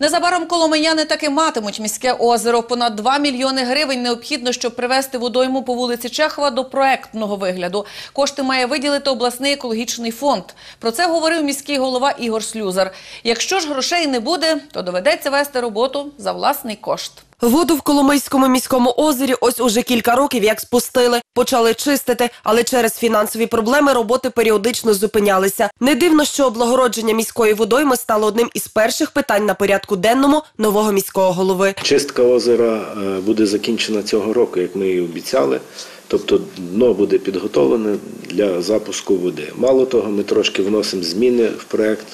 Незабаром коломияни таки матимуть міське озеро. Понад 2 мільйони гривень необхідно, щоб привести водойму по вулиці Чехова до проектного вигляду. Кошти має виділити обласний екологічний фонд. Про це говорив міський голова Ігор Слюзар. Якщо ж грошей не буде, то доведеться вести роботу за власний кошт. Воду в Коломийському міському озері ось уже кілька років як спустили. Почали чистити, але через фінансові проблеми роботи періодично зупинялися. Не дивно, що облагородження міської водойми стало одним із перших питань на порядку денному нового міського голови. Чистка озера е, буде закінчена цього року, як ми і обіцяли. Тобто дно буде підготовлене для запуску води. Мало того, ми трошки вносимо зміни в проект,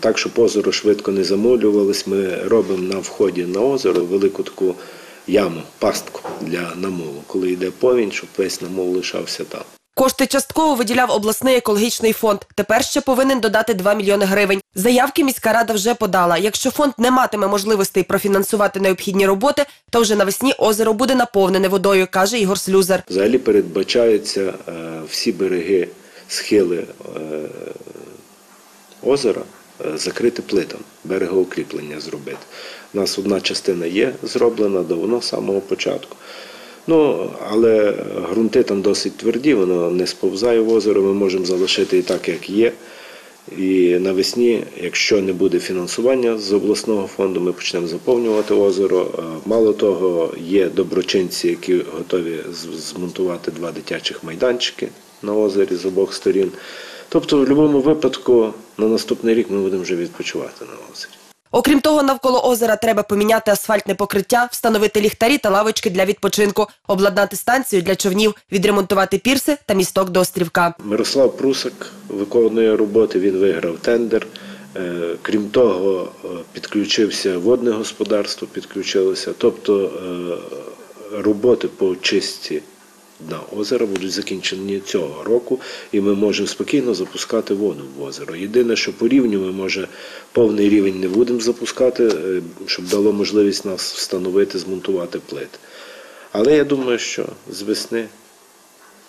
так щоб озеро швидко не замулювалось. Ми робимо на вході на озеро велику таку яму, пастку для намолу, коли йде повінь, щоб весь намол лишався там. Кошти частково виділяв обласний екологічний фонд. Тепер ще повинен додати 2 мільйони гривень. Заявки міська рада вже подала. Якщо фонд не матиме можливостей профінансувати необхідні роботи, то вже навесні озеро буде наповнене водою, каже Ігор Слюзар. Взагалі передбачаються е, всі береги, схили е, озера е, закрити плитом, берегоукріплення зробити. У нас одна частина є зроблена давно з самого початку. Ну, але ґрунти там досить тверді, воно не сповзає в озеро, ми можемо залишити і так, як є. І навесні, якщо не буде фінансування з обласного фонду, ми почнемо заповнювати озеро. Е, Мало того, є доброчинці, які готові змонтувати два дитячих майданчики на озері з обох сторін. Тобто, в будь-якому випадку на наступний рік ми будемо вже відпочивати на озері. Окрім того, навколо озера треба поміняти асфальтне покриття, встановити ліхтарі та лавочки для відпочинку, обладнати станцію для човнів, відремонтувати пірси та місток до острівка. Мирослав Прусак виконує роботи, він виграв тендер. Е, Крім того, е, підключився водне господарство, підключилося. Тобто е, роботи по чистці дна озера будуть закінчені цього року, і ми можемо спокійно запускати воду в озеро. Єдине, що по рівню ми може повний рівень не будемо запускати, е, щоб дало можливість нас встановити, змонтувати плити. Але я думаю, що з весни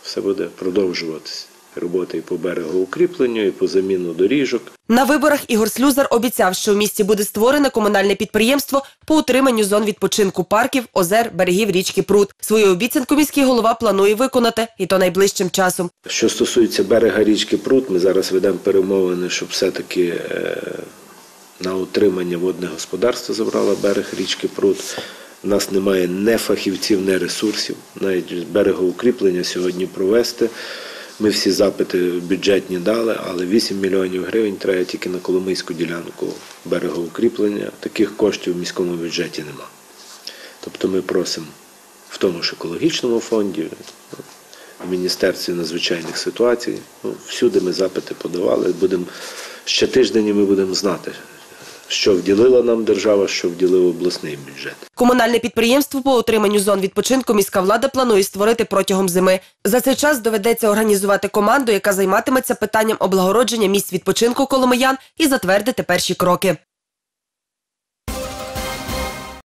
все буде продовжуватися. Роботи і по берегоукріпленню, і по заміну доріжок. На виборах Ігор Слюзар обіцяв, що в місті буде створене комунальне підприємство по утриманню зон відпочинку парків, озер, берегів річки Прут. Свою обіцянку міський голова планує виконати, і то найближчим часом. Що стосується берега річки Прут, ми зараз ведемо перемовини, щоб все-таки е, на утримання водне господарство забрало берег річки Прут. У нас немає не фахівців, не ресурсів. Навіть берегоукріплення сьогодні провести. Ми всі запити бюджетні дали, але 8 мільйонів гривень треба тільки на Коломийську ділянку берегоукріплення. Таких коштів в міському бюджеті нема. Тобто ми просимо в тому ж екологічному фонді, в Міністерстві надзвичайних ситуацій. Ну, всюди ми запити подавали. Ще тиждень ми будемо знати, що вділила нам держава, що вділив обласний бюджет. Комунальне підприємство по отриманню зон відпочинку міська влада планує створити протягом зими. За цей час доведеться організувати команду, яка займатиметься питанням облагородження місць відпочинку коломиян і затвердити перші кроки.